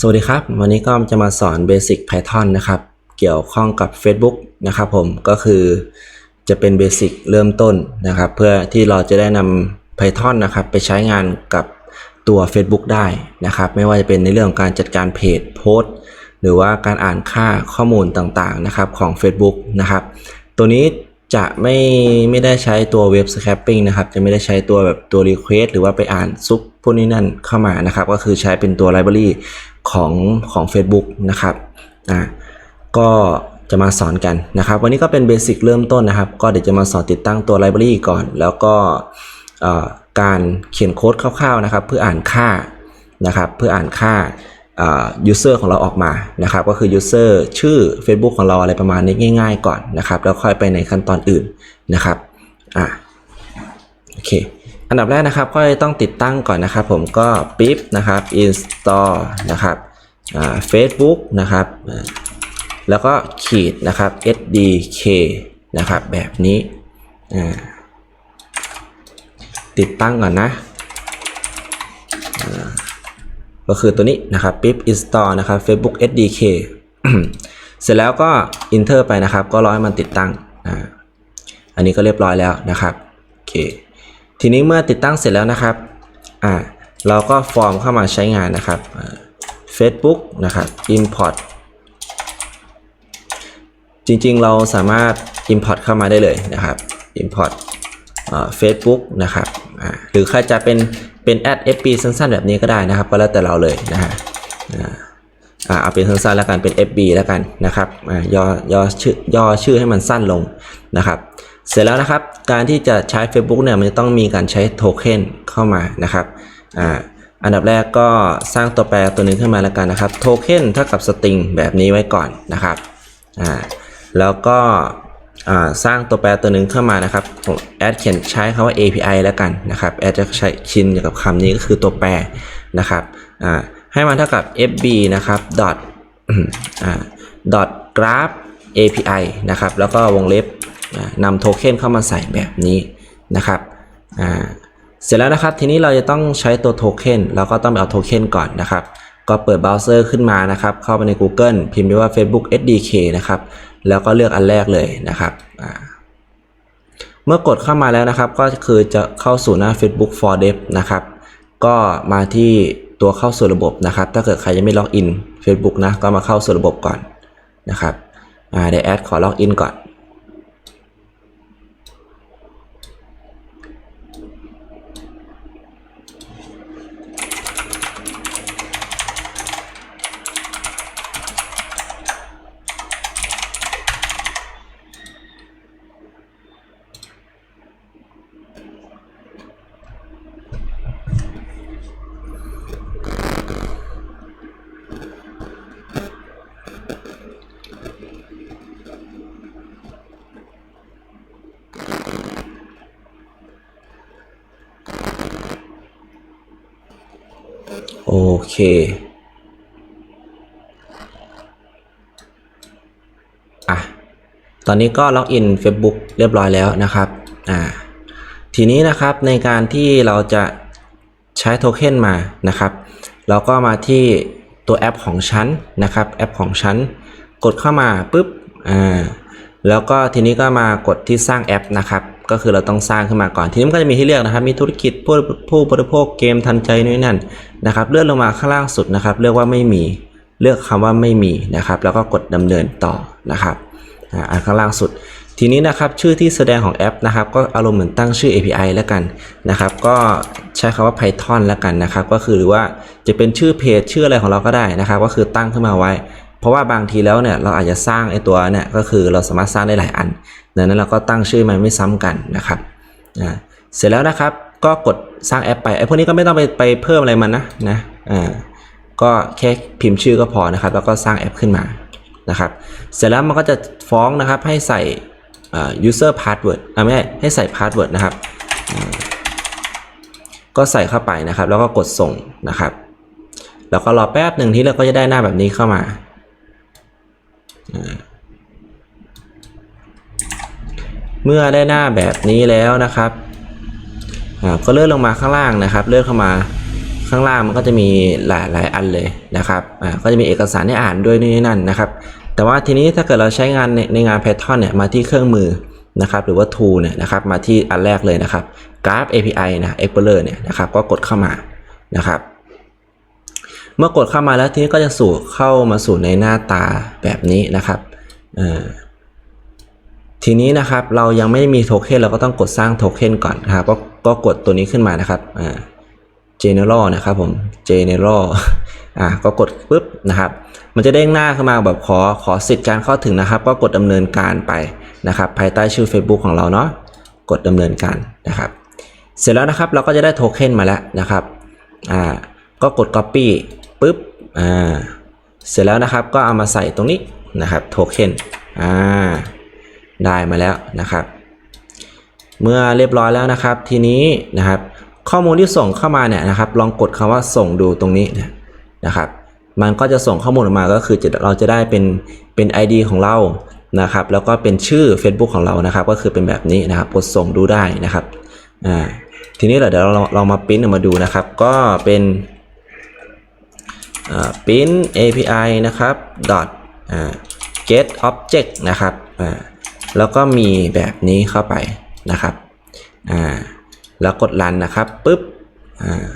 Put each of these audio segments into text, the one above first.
สวัสดีครับ วันนี้ก็จะมาสอน Basic Python นะครับ เกี่ยวข้องกับ Facebook นะครับผมก็คือจะเป็น Basic เริ่มต้นนะครับ เพื่อที่เราจะได้นำ Python นะครับไปใช้งานกับตัว Facebook ได้นะครับ ไม่ว่าจะเป็นในเรื่องของการจัดการเพจโพสต์ หรือว่าการอ่านค่าข้อมูลต่างๆนะครับของ Facebook นะครับ ตัวนี้ จะไม่ไม่ได้ใช้ตัวเว็บ scraping นะครับ จะไม่ได้ใช้ตัวแบบตัว request หรือว่าไปอ่านซุปพวกนี้นั่นเข้ามานะครับ ก็คือใช้เป็นตัว library ของของ Facebook นะครับอ่าก็จะมาสอนกันนะครับ วันนี้ก็เป็นเบสิกเริ่มต้นนะครับ ก็เดี๋ยวจะมาสอนติดตั้งตัว library ก่อน แล้วก็เอ่อการเขียนโค้ดคร่าวๆนะครับ เพื่ออ่านค่านะครับ เพื่ออ่านค่า อ่า user ของเราออกมานะครับก็คือ user ชื่อ Facebook ของเราอะไรประมาณนี้ง่าย ๆ ก่อนนะครับแล้วค่อยไปในขั้นตอนอื่นนะครับอะโอเคอันดับแรกนะครับก็ต้องติดตั้งก่อนนะครับ ผมก็ปิ๊บนะครับ install นะครับอ่า Facebook นะครับแล้วก็ขีดนะครับ SDK นะครับแบบนี้อ่าติดตั้งก่อนนะอ่า ก็คือตัวนี้นะครับปิ๊บ install นะครับ Facebook SDK เสร็จแล้วก็ enter ไปนะครับ ก็รอให้มันติดตั้งอ่าอันนี้ก็เรียบร้อยแล้วนะครับโอเคทีนี้เมื่อติดตั้งเสร็จแล้วนะครับอ่าเราก็ฟอร์มเข้ามาใช้งานนะครับ Facebook นะครับ import จริงๆ เราสามารถ import เข้ามาได้เลยนะครับ import Facebook นะครับหรือใครจะเป็น เป็น add fb สั้นๆ แบบนี้ก็ได้นะครับ ก็แล้วแต่เราเลยนะฮะอ่าเอาเป็นสั้นๆแล้วกันเป็น fb แล้วกันนะครับอ่าย่อย่อชื่อย่อชื่อให้มันสั้นลงนะครับเสร็จแล้วนะครับการที่จะใช้ Facebook เนี่ยมันจะต้องมีการใช้โทเค็นเข้ามานะครับอ่าอันดับแรกก็สร้างตัวแปรตัวหนึ่งขึ้นมาแล้วกันนะครับโทเค็นเท่ากับสตริงแบบนี้ไว้ก่อนนะครับอ่าแล้วก็ สร้างตัวแปรตัวหนึ่งเข้ามานะครับผมแอดเขียนใช้คำว่า API แล้วกันนะครับแอดจะใช้ชินกับคำนี้ก็คือตัวแปรนะครับให้มันเท่ากับ fb นะครับ dot dot graph API นะครับแล้วก็วงเล็บนำโทเค็นเข้ามาใส่แบบนี้นะครับเสร็จแล้วนะครับทีนี้เราจะต้องใช้ตัวโทเค็นเราก็ต้องไปเอาโทเค็นก่อนนะครับก็เปิดเบราว์เซอร์ขึ้นมานะครับ เข้าไปใน Google พิมพ์ไปว่า Facebook SDK นะครับ แล้วก็เลือกอันแรกเลยนะครับเมื่อกดเข้ามาแล้วนะครับ ก็คือจะเข้าสู่หน้า Facebook for Dev นะครับ ก็มาที่ตัวเข้าสู่ระบบนะครับ ถ้าเกิดใครยังไม่ล็อกอิน Facebook นะ ก็มาเข้าสู่ระบบก่อนนะครับเดี๋ยวแอดขอล็อกอินก่อน โอ เคอะตอนนี้ก็ล็อกอิน Facebook เรียบร้อยแล้วนะครับอ่าทีนี้นะครับในการที่เราจะใช้โทเค็นมานะครับ เราก็มาที่ตัวแอปของฉันนะครับแอปของฉันกดเข้ามาปุ๊บอ่าแล้วก็ทีนี้ก็มากดที่สร้างแอปนะครับ ก็คือเราต้องสร้างขึ้นมาก่อนทีนี้มันก็จะมีให้เลือกนะครับ มีธุรกิจผู้ผู้บริโภคเกมทันใจนู่นนนั่นนะครับเลื่อนลงมาข้างล่างสุดนะครับ เลือกว่าไม่มีเลือกคำว่าไม่มีนะครับ แล้วก็กดดำเนินต่อนะครับอ่าอันข้างล่างสุด ทีนี้นะครับชื่อที่แสดงของแอปนะครับ ก็อารมณ์เหมือนตั้งชื่อ API แล้วกันนะครับ ก็ใช้คำว่า Python แล้วกันนะครับ ก็คือหรือว่าจะเป็นชื่อเพจชื่ออะไรของเราก็ได้นะครับ ก็คือตั้งขึ้นมาไว้ เพราะว่าบางทีแล้วเนี่ยเราอาจจะสร้างไอ้ตัวเนี่ยก็คือเราสามารถสร้างได้หลายอัน ดังนั้นเราก็ตั้งชื่อมันไม่ซ้ำกันนะครับเสร็จแล้วนะครับก็กดสร้างแอปไปไอ้พวกนี้ก็ไม่ต้องไปไปเพิ่มอะไรมันนะนะอ่าก็แค่พิมพ์ชื่อก็พอนะครับ แล้วก็สร้างแอปขึ้นมานะครับ เสร็จแล้วมันก็จะฟ้องนะครับให้ใส่ user password อ่าไม่ใช่ให้ใส่ password นะครับ ก็ใส่เข้าไปนะครับ แล้วก็กดส่งนะครับ แล้วก็รอแป๊บหนึ่งที่เราก็จะได้หน้าแบบนี้เข้ามา เมื่อได้หน้าแบบนี้แล้วนะครับก็เลื่อนลงมาข้างล่างนะครับ เลื่อนเข้ามาข้างล่างมันก็จะมีหลายหลายอันเลยนะครับก็จะมีเอกสารให้อ่านด้วยนี่นั่นนะครับ แต่ว่าทีนี้ถ้าเกิดเราใช้งานในในงาน Python เนี่ยมาที่เครื่องมือนะครับ หรือว่า tool เนี่ยนะครับ มาที่อันแรกเลยนะครับ Graph API นะ Explorer เนี่ยนะครับ ก็กดเข้ามานะครับ เมื่อกดเข้ามาแล้วทีนี้ก็จะสู่เข้ามาสู่ในหน้าตาแบบนี้นะครับ ทีนี้นะครับเรายังไม่มีโทเค็นเราก็ต้องกดสร้างโทเค็นก่อนนะครับก็ก็กดตัวนี้ขึ้นมานะครับอ่า general นะครับผม general อะก็กดปุ๊บนะครับ มันจะเด้งหน้าขึ้นมาแบบขอขอสิทธิ์การเข้าถึงนะครับ ก็กดดำเนินการไปนะครับ ภายใต้ชื่อ Facebook ของเราเนาะกดดำเนินการนะครับ เสร็จแล้วนะครับเราก็จะได้โทเค็นมาแล้วนะครับอ่าก็กด copy ปุ๊บอ่าเสร็จแล้วนะครับก็เอามาใส่ตรงนี้นะครับโทเค็นอ่า ได้มาแล้วนะครับ เมื่อเรียบร้อยแล้วนะครับ ทีนี้นะครับ ข้อมูลที่ส่งเข้ามาเนี่ยนะครับ ลองกดคำว่าส่งดูตรงนี้นะครับ มันก็จะส่งข้อมูลออกมาก็คือเราจะได้เป็นเป็น ID ของเรานะครับ แล้วก็เป็นชื่อ Facebook ของเรานะครับ ก็คือเป็นแบบนี้นะครับกดส่งดูได้นะครับอ่าทีนี้เดี๋ยวเราลองมาปริ้นออกมาดูนะครับ ก็เป็นอ่า print API นะครับ dot get object นะครับอ่า แล้วก็มีแบบนี้เข้าไปนะครับอ่าแล้วกดรันนะครับปุ๊บอ่า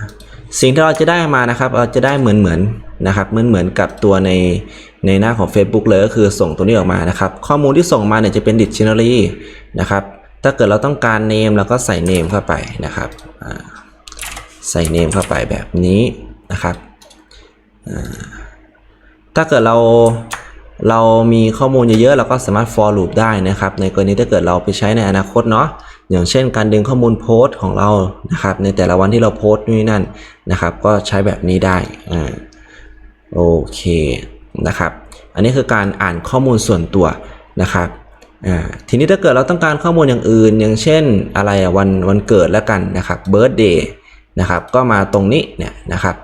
สิ่งที่เราจะได้มานะครับเราจะได้เหมือนเหมือนๆนะครับเหมือนเหมือนกับตัวในในหน้าของ Facebook เลยก็คือส่งตัวนี้ออกมานะครับ ข้อมูลที่ส่งมาเนี่ยจะเป็น dictionary นะครับถ้าเกิดเราต้องการ name เราก็ใส่ name เข้าไปนะครับใส่ name เข้าไปแบบนี้นะครับถ้าเกิดเรา เรามีข้อมูลเยอะๆเราก็สามารถ for loop ได้นะครับ ในกรณีถ้าเกิดเราไปใช้ในอนาคตเนาะอย่างเช่นการดึงข้อมูลโพสต์ของเรานะครับ ในแต่ละวันที่เราโพสต์นู่นนั่นนะครับ ก็ใช้แบบนี้ได้อ่าโอเคนะครับ อันนี้คือการอ่านข้อมูลส่วนตัวนะครับอ่าทีนี้ถ้าเกิดเราต้องการข้อมูลอย่างอื่น อย่างเช่นอะไรอะวันวันเกิดแล้วกันนะครับ birthday นะครับ ก็มาตรงนี้เนี่ยนะครับ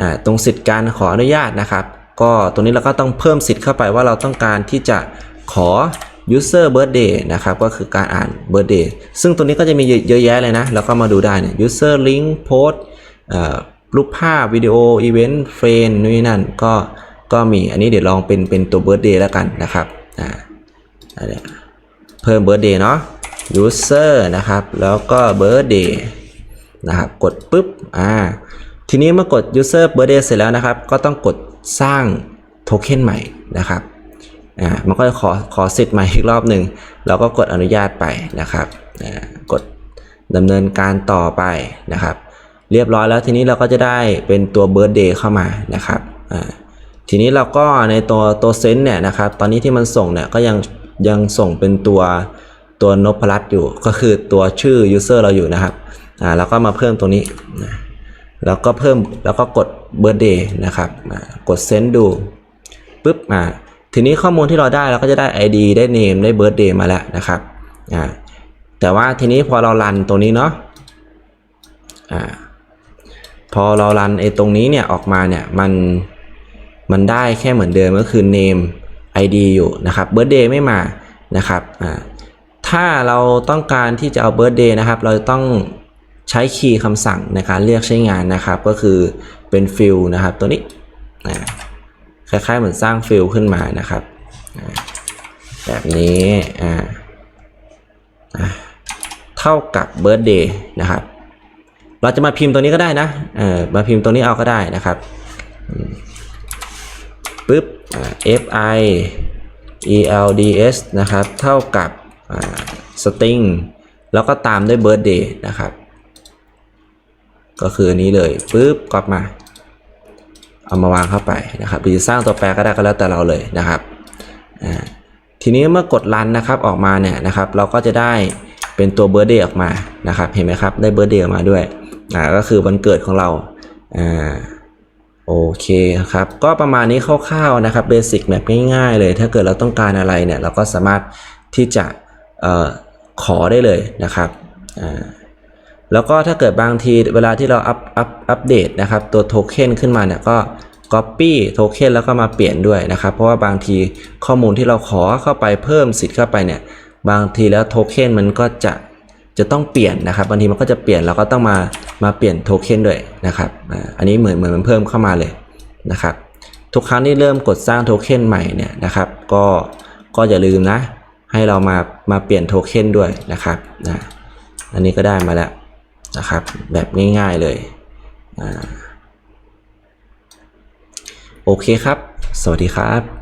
อ่าตรงสิทธิการขออนุญาตนะครับ ก็ตรงนี้เราก็ต้องเพิ่มสิทธิ์เข้าไปว่าเราต้องการที่จะขอ user birthday นะครับ ก็คือการอ่าน birthday ซึ่งตัวนี้ก็จะมีเยอะแยะเลยนะ แล้วก็มาดูได้เนี่ย user link post รูปภาพวิดีโอ event frame นู่นนั่นก็ก็มีอันนี้เดี๋ยวลองเป็นเป็นตัว birthday แล้วกันนะครับอ่าอันเนี้ยเพิ่ม birthday เนาะ user นะครับ แล้วก็ birthday นะครับ กดปุ๊บอ่าทีนี้เมื่อกด user birthday เสร็จแล้วนะครับ ก็ต้องกด สร้างโทเค็นใหม่นะครับอ่ามันก็จะขอขอสิทธิ์ใหม่อีกรอบหนึ่งเราก็กดอนุญาตไปนะครับอ่ากดดำเนินการต่อไปนะครับ เรียบร้อยแล้วทีนี้เราก็จะได้เป็นตัว birthday เข้ามานะครับอ่าทีนี้เราก็ในตัวตัวเซนต์เนี่ยนะครับตอนนี้ที่มันส่งเนี่ยก็ยังยังส่งเป็นตัวตัวนพรัตอยู่ก็คือตัวชื่อ user เราอยู่นะครับอ่าเราก็มาเพิ่มตรงนี้ แล้วก็เพิ่มแล้วก็กด birthday นะครับกด send ดูปุ๊บอ่าทีนี้ข้อมูลที่เราได้เราก็จะได้ ID ได้ name ได้ birthday มาแล้วนะครับอ่าแต่ว่าทีนี้พอเรารันตรงนี้เนาะอ่าพอเรารันไอ้ตรงนี้เนี่ยออกมาเนี่ยมันมันได้แค่เหมือนเดิมก็คือ name ID อยู่นะครับ birthday ไม่มานะครับอ่าถ้าเราต้องการที่จะเอา birthday นะครับ เราต้อง ใช้คีย์คำสั่งในการเรียกใช้งานนะครับ ก็คือเป็น fill นะครับตัวนี้อ่าคล้ายๆเหมือนสร้างฟิลขึ้นมานะครับแบบนี้อ่าเท่ากับ birthday นะครับ เราจะมาพิมพ์ตัวนี้ก็ได้นะเออมาพิมพ์ตัวนี้เอาก็ได้นะครับปึ๊บ fi elds นะครับ เท่ากับ string แล้วก็ตามด้วย birthday นะครับ ก็คือนี้เลยปึ๊บกลับมา เอามาวางเข้าไปนะครับหรือสร้างตัวแปรก็ได้ก็แล้วแต่เราเลยนะครับทีนี้เมื่อกดรันนะครับออกมาเนี่ยนะครับ เราก็จะได้เป็นตัวเบอร์เดย์ออกมานะครับ เห็นไหมครับได้เบอร์เดย์ออกมาด้วยอ่าก็คือวันเกิดของเราอ่าโอเคครับ ก็ประมาณนี้คร่าวๆนะครับเบสิกแบบง่ายๆเลย ถ้าเกิดเราต้องการอะไรเนี่ย เราก็สามารถที่จะออขอได้เลยนะครับอ่า แล้วก็ถ้าเกิดบางทีเวลาที่เราอัปอัปอัปเดตนะครับตัวโทเค็นขึ้นมาเนี่ยก็ Copy โทเค็นแล้วก็มาเปลี่ยนด้วยนะครับ เพราะว่าบางทีข้อมูลที่เราขอเข้าไปเพิ่มสิทธิ์เข้าไปเนี่ยบางทีแล้วโทเค็นมันก็จะจะต้องเปลี่ยนนะครับบางทีมันก็จะเปลี่ยนเราก็ต้องมามาเปลี่ยนโทเค็นด้วยนะครับอันนี้เหมือนเหมือนมันเพิ่มเข้ามาเลยนะครับทุกครั้งที่เริ่มกดสร้างโทเค็นใหม่เนี่ยนะครับ ก็ก็อย่าลืมนะ ให้เรามามาเปลี่ยนโทเค็นด้วยนะครับนะอันนี้ก็ได้มาแล้ว นะครับ แบบง่ายๆเลยอโอเคครับ สวัสดีครับ